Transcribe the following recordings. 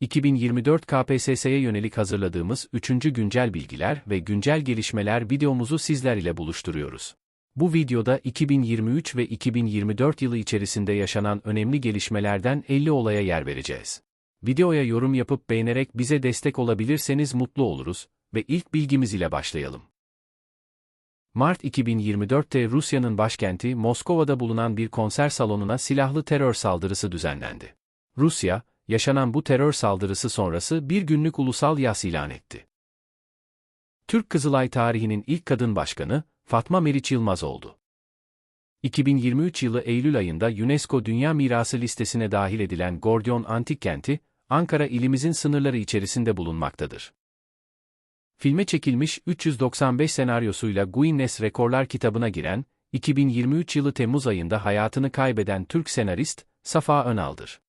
2024 KPSS'ye yönelik hazırladığımız 3. güncel bilgiler ve güncel gelişmeler videomuzu sizler ile buluşturuyoruz. Bu videoda 2023 ve 2024 yılı içerisinde yaşanan önemli gelişmelerden 50 olaya yer vereceğiz. Videoya yorum yapıp beğenerek bize destek olabilirseniz mutlu oluruz ve ilk bilgimiz ile başlayalım. Mart 2024'te Rusya'nın başkenti Moskova'da bulunan bir konser salonuna silahlı terör saldırısı düzenlendi. Rusya, yaşanan bu terör saldırısı sonrası bir günlük ulusal yas ilan etti. Türk Kızılay tarihinin ilk kadın başkanı, Fatma Meriç Yılmaz oldu. 2023 yılı Eylül ayında UNESCO Dünya Mirası listesine dahil edilen Gordion Antik Kenti, Ankara ilimizin sınırları içerisinde bulunmaktadır. Filme çekilmiş 395 senaryosuyla Guinness Rekorlar kitabına giren, 2023 yılı Temmuz ayında hayatını kaybeden Türk senarist, Safa Önal'dır.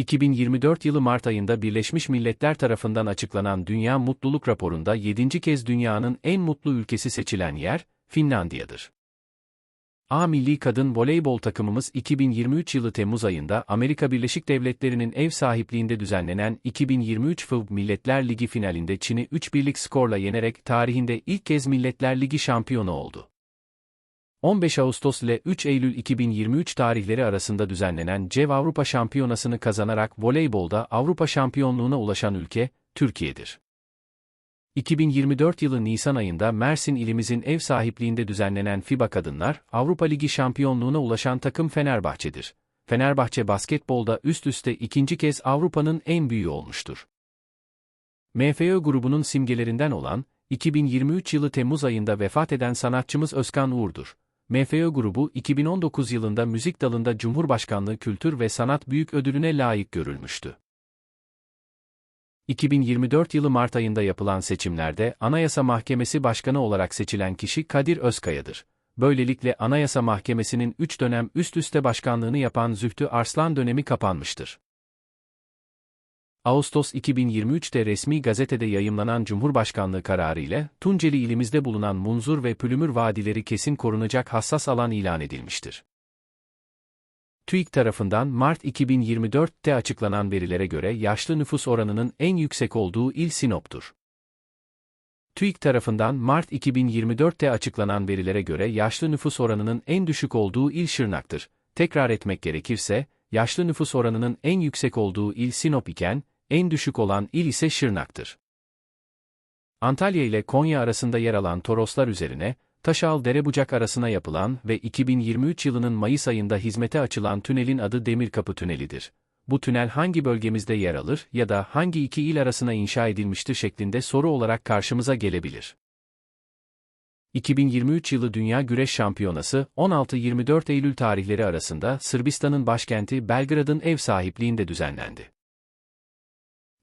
2024 yılı Mart ayında Birleşmiş Milletler tarafından açıklanan Dünya Mutluluk Raporu'nda 7. kez dünyanın en mutlu ülkesi seçilen yer, Finlandiya'dır. A milli kadın voleybol takımımız 2023 yılı Temmuz ayında Amerika Birleşik Devletleri'nin ev sahipliğinde düzenlenen 2023 FIVB Milletler Ligi finalinde Çin'i 3-1'lik skorla yenerek tarihinde ilk kez Milletler Ligi şampiyonu oldu. 15 Ağustos ile 3 Eylül 2023 tarihleri arasında düzenlenen CEV Avrupa Şampiyonası'nı kazanarak voleybolda Avrupa şampiyonluğuna ulaşan ülke, Türkiye'dir. 2024 yılı Nisan ayında Mersin ilimizin ev sahipliğinde düzenlenen FIBA Kadınlar Avrupa Ligi şampiyonluğuna ulaşan takım Fenerbahçe'dir. Fenerbahçe basketbolda üst üste ikinci kez Avrupa'nın en büyüğü olmuştur. MFÖ grubunun simgelerinden olan, 2023 yılı Temmuz ayında vefat eden sanatçımız Özkan Uğur'dur. MFÖ grubu 2019 yılında müzik dalında Cumhurbaşkanlığı Kültür ve Sanat Büyük Ödülüne layık görülmüştü. 2024 yılı Mart ayında yapılan seçimlerde Anayasa Mahkemesi Başkanı olarak seçilen kişi Kadir Özkaya'dır. Böylelikle Anayasa Mahkemesi'nin 3 dönem üst üste başkanlığını yapan Zühtü Arslan dönemi kapanmıştır. Ağustos 2023'te resmi gazetede yayımlanan Cumhurbaşkanlığı kararı ile Tunceli ilimizde bulunan Munzur ve Pülümür vadileri kesin korunacak hassas alan ilan edilmiştir. TÜİK tarafından Mart 2024'te açıklanan verilere göre yaşlı nüfus oranının en yüksek olduğu il Sinop'tur. TÜİK tarafından Mart 2024'te açıklanan verilere göre yaşlı nüfus oranının en düşük olduğu il Şırnak'tır. Tekrar etmek gerekirse, yaşlı nüfus oranının en yüksek olduğu il Sinop iken, en düşük olan il ise Şırnak'tır. Antalya ile Konya arasında yer alan Toroslar üzerine, Taşal-Derebucak arasına yapılan ve 2023 yılının Mayıs ayında hizmete açılan tünelin adı Demirkapı Tünelidir. Bu tünel hangi bölgemizde yer alır ya da hangi iki il arasına inşa edilmiştir şeklinde soru olarak karşımıza gelebilir. 2023 yılı Dünya Güreş Şampiyonası 16-24 Eylül tarihleri arasında Sırbistan'ın başkenti Belgrad'ın ev sahipliğinde düzenlendi.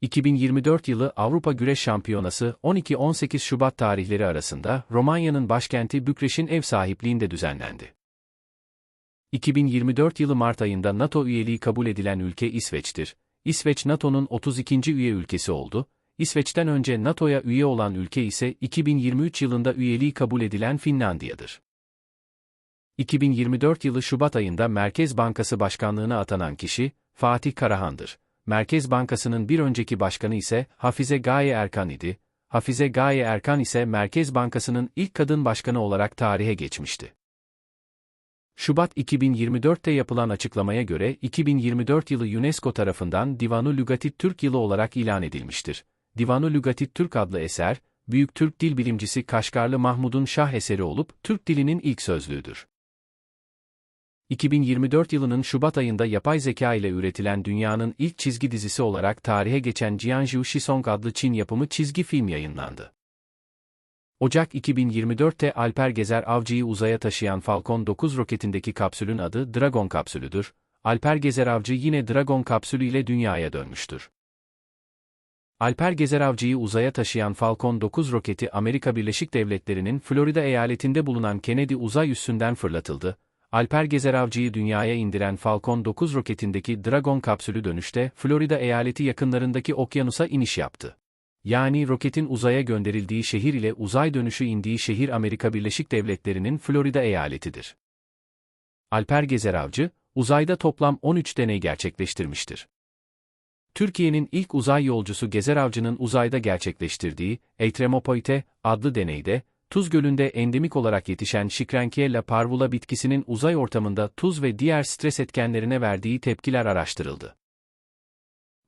2024 yılı Avrupa Güreş Şampiyonası 12-18 Şubat tarihleri arasında Romanya'nın başkenti Bükreş'in ev sahipliğinde düzenlendi. 2024 yılı Mart ayında NATO üyeliği kabul edilen ülke İsveç'tir. İsveç NATO'nun 32. üye ülkesi oldu. İsveç'ten önce NATO'ya üye olan ülke ise 2023 yılında üyeliği kabul edilen Finlandiya'dır. 2024 yılı Şubat ayında Merkez Bankası Başkanlığına atanan kişi, Fatih Karahan'dır. Merkez Bankası'nın bir önceki başkanı ise Hafize Gaye Erkan idi. Hafize Gaye Erkan ise Merkez Bankası'nın ilk kadın başkanı olarak tarihe geçmişti. Şubat 2024'te yapılan açıklamaya göre 2024 yılı UNESCO tarafından Divanu Lugatit Türk yılı olarak ilan edilmiştir. Divanu Lugatit Türk adlı eser, Büyük Türk dil bilimcisi Kaşgarlı Mahmud'un şah eseri olup Türk dilinin ilk sözlüğüdür. 2024 yılının Şubat ayında yapay zeka ile üretilen dünyanın ilk çizgi dizisi olarak tarihe geçen Jianzhou Shisong adlı Çin yapımı çizgi film yayınlandı. Ocak 2024'te Alper Gezer Avcı'yı uzaya taşıyan Falcon 9 roketindeki kapsülün adı Dragon kapsülüdür. Alper Gezer Avcı yine Dragon kapsülü ile dünyaya dönmüştür. Alper Gezer Avcı'yı uzaya taşıyan Falcon 9 roketi Amerika Birleşik Devletleri'nin Florida eyaletinde bulunan Kennedy uzay üssünden fırlatıldı Alper Gezer Avcı'yı dünyaya indiren Falcon 9 roketindeki Dragon kapsülü dönüşte Florida eyaleti yakınlarındaki okyanusa iniş yaptı. Yani roketin uzaya gönderildiği şehir ile uzay dönüşü indiği şehir Amerika Birleşik Devletleri'nin Florida eyaletidir. Alper Gezer Avcı, uzayda toplam 13 deney gerçekleştirmiştir. Türkiye'nin ilk uzay yolcusu Gezer Avcı'nın uzayda gerçekleştirdiği Eitremopoite adlı deneyde, Tuz Gölü'nde endemik olarak yetişen Schickerenkiella parvula bitkisinin uzay ortamında tuz ve diğer stres etkenlerine verdiği tepkiler araştırıldı.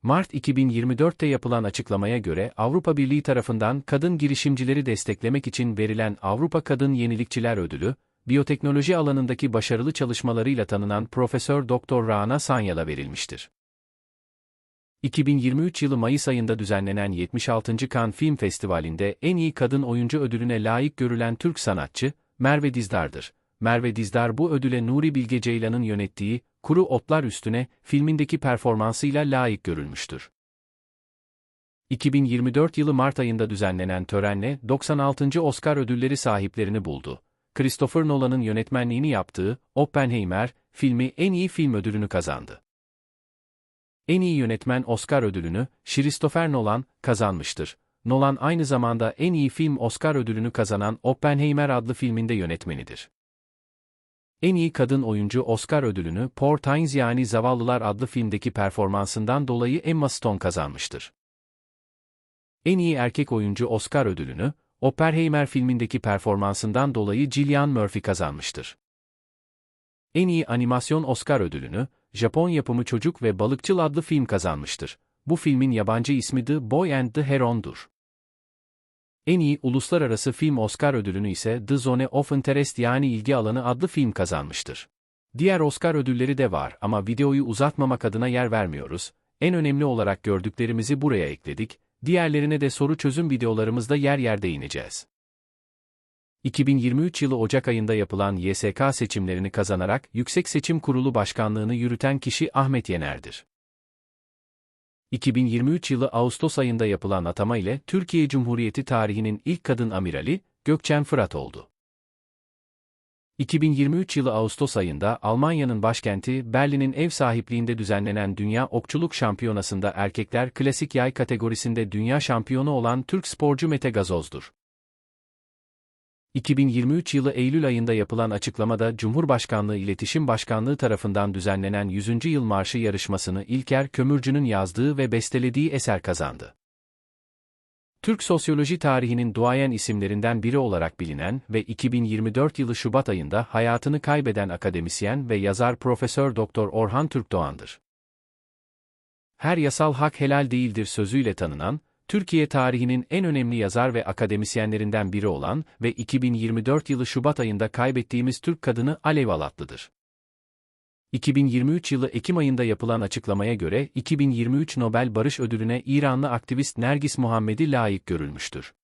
Mart 2024'te yapılan açıklamaya göre Avrupa Birliği tarafından kadın girişimcileri desteklemek için verilen Avrupa Kadın Yenilikçiler Ödülü, biyoteknoloji alanındaki başarılı çalışmalarıyla tanınan Profesör Doktor Rana Sanyal'a verilmiştir. 2023 yılı Mayıs ayında düzenlenen 76. Cannes Film Festivali'nde en iyi kadın oyuncu ödülüne layık görülen Türk sanatçı, Merve Dizdar'dır. Merve Dizdar bu ödüle Nuri Bilge Ceylan'ın yönettiği Kuru Otlar Üstüne filmindeki performansıyla layık görülmüştür. 2024 yılı Mart ayında düzenlenen törenle 96. Oscar ödülleri sahiplerini buldu. Christopher Nolan'ın yönetmenliğini yaptığı Oppenheimer filmi en iyi film ödülünü kazandı. En iyi yönetmen Oscar ödülünü Christopher Nolan kazanmıştır. Nolan aynı zamanda en iyi film Oscar ödülünü kazanan Oppenheimer adlı filminde yönetmenidir. En iyi kadın oyuncu Oscar ödülünü Poor Things yani Zavallılar adlı filmdeki performansından dolayı Emma Stone kazanmıştır. En iyi erkek oyuncu Oscar ödülünü Oppenheimer filmindeki performansından dolayı Cillian Murphy kazanmıştır. En iyi animasyon Oscar ödülünü Japon yapımı Çocuk ve Balıkçıl adlı film kazanmıştır. Bu filmin yabancı ismi The Boy and the Heron'dur. En iyi uluslararası film Oscar ödülünü ise The Zone of Interest yani ilgi alanı adlı film kazanmıştır. Diğer Oscar ödülleri de var ama videoyu uzatmamak adına yer vermiyoruz. En önemli olarak gördüklerimizi buraya ekledik. Diğerlerine de soru çözüm videolarımızda yer yer değineceğiz. 2023 yılı Ocak ayında yapılan YSK seçimlerini kazanarak Yüksek Seçim Kurulu Başkanlığını yürüten kişi Ahmet Yener'dir. 2023 yılı Ağustos ayında yapılan atama ile Türkiye Cumhuriyeti tarihinin ilk kadın amirali, Gökçen Fırat oldu. 2023 yılı Ağustos ayında Almanya'nın başkenti Berlin'in ev sahipliğinde düzenlenen Dünya Okçuluk Şampiyonası'nda erkekler klasik yay kategorisinde dünya şampiyonu olan Türk sporcu Mete Gazoz'dur. 2023 yılı Eylül ayında yapılan açıklamada Cumhurbaşkanlığı İletişim Başkanlığı tarafından düzenlenen 100. Yıl Marşı yarışmasını İlker Kömürcü'nün yazdığı ve bestelediği eser kazandı. Türk sosyoloji tarihinin duayen isimlerinden biri olarak bilinen ve 2024 yılı Şubat ayında hayatını kaybeden akademisyen ve yazar Profesör Doktor Orhan Türkdoğan'dır. Her yasal hak helal değildir sözüyle tanınan, Türkiye tarihinin en önemli yazar ve akademisyenlerinden biri olan ve 2024 yılı Şubat ayında kaybettiğimiz Türk kadını Alev Alatlı'dır. 2023 yılı Ekim ayında yapılan açıklamaya göre 2023 Nobel Barış Ödülü'ne İranlı aktivist Nergis Muhammedi layık görülmüştür.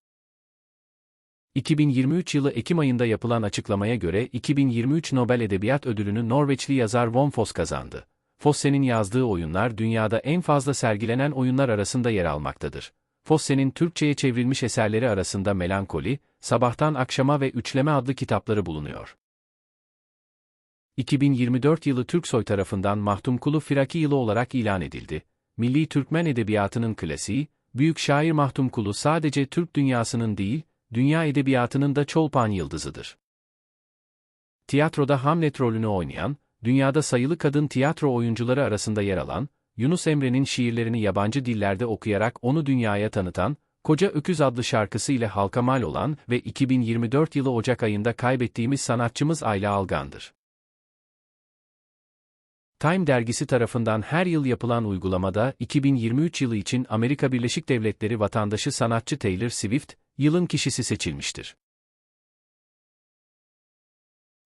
2023 yılı Ekim ayında yapılan açıklamaya göre 2023 Nobel Edebiyat Ödülünü Norveçli yazar Von Foss kazandı. Fosse'nin yazdığı oyunlar dünyada en fazla sergilenen oyunlar arasında yer almaktadır. Fosse'nin Türkçe'ye çevrilmiş eserleri arasında Melankoli, Sabahtan Akşama ve Üçleme adlı kitapları bulunuyor. 2024 yılı Türksoy tarafından Mahtumkulu Firaki yılı olarak ilan edildi. Milli Türkmen Edebiyatı'nın klasiği, büyük şair Mahtumkulu sadece Türk dünyasının değil, dünya edebiyatının da çolpan yıldızıdır. Tiyatroda Hamlet rolünü oynayan, dünyada sayılı kadın tiyatro oyuncuları arasında yer alan, Yunus Emre'nin şiirlerini yabancı dillerde okuyarak onu dünyaya tanıtan, Koca Öküz adlı şarkısı ile halka mal olan ve 2024 yılı Ocak ayında kaybettiğimiz sanatçımız Ayla Algan'dır. Time dergisi tarafından her yıl yapılan uygulamada 2023 yılı için Amerika Birleşik Devletleri vatandaşı sanatçı Taylor Swift, yılın kişisi seçilmiştir.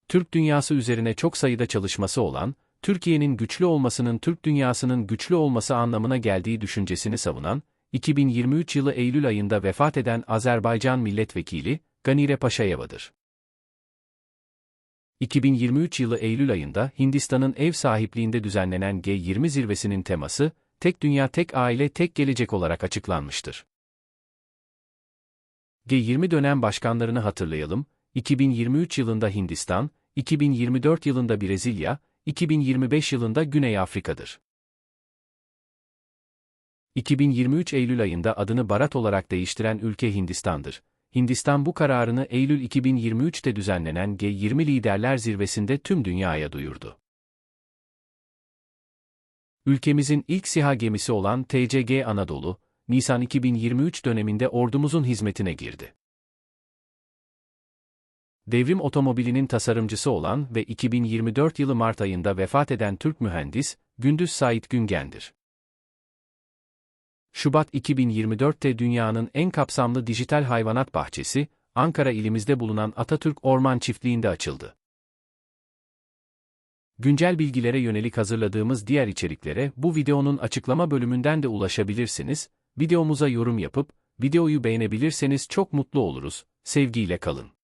Türk dünyası üzerine çok sayıda çalışması olan, Türkiye'nin güçlü olmasının Türk dünyasının güçlü olması anlamına geldiği düşüncesini savunan, 2023 yılı Eylül ayında vefat eden Azerbaycan Milletvekili, Ganire Paşayeva'dır. 2023 yılı Eylül ayında Hindistan'ın ev sahipliğinde düzenlenen G20 zirvesinin teması, Tek Dünya Tek Aile Tek Gelecek olarak açıklanmıştır. G20 dönem başkanlarını hatırlayalım, 2023 yılında Hindistan, 2024 yılında Brezilya, 2025 yılında Güney Afrika'dır. 2023 Eylül ayında adını Barat olarak değiştiren ülke Hindistan'dır. Hindistan bu kararını Eylül 2023'te düzenlenen G20 Liderler Zirvesi'nde tüm dünyaya duyurdu. Ülkemizin ilk SİHA gemisi olan TCG Anadolu, Nisan 2023 döneminde ordumuzun hizmetine girdi. Devrim otomobilinin tasarımcısı olan ve 2024 yılı Mart ayında vefat eden Türk mühendis, Gündüz Sait Güngen'dir. Şubat 2024'te dünyanın en kapsamlı dijital hayvanat bahçesi, Ankara ilimizde bulunan Atatürk Orman Çiftliği'nde açıldı. Güncel bilgilere yönelik hazırladığımız diğer içeriklere bu videonun açıklama bölümünden de ulaşabilirsiniz. Videomuza yorum yapıp, videoyu beğenebilirseniz çok mutlu oluruz. Sevgiyle kalın.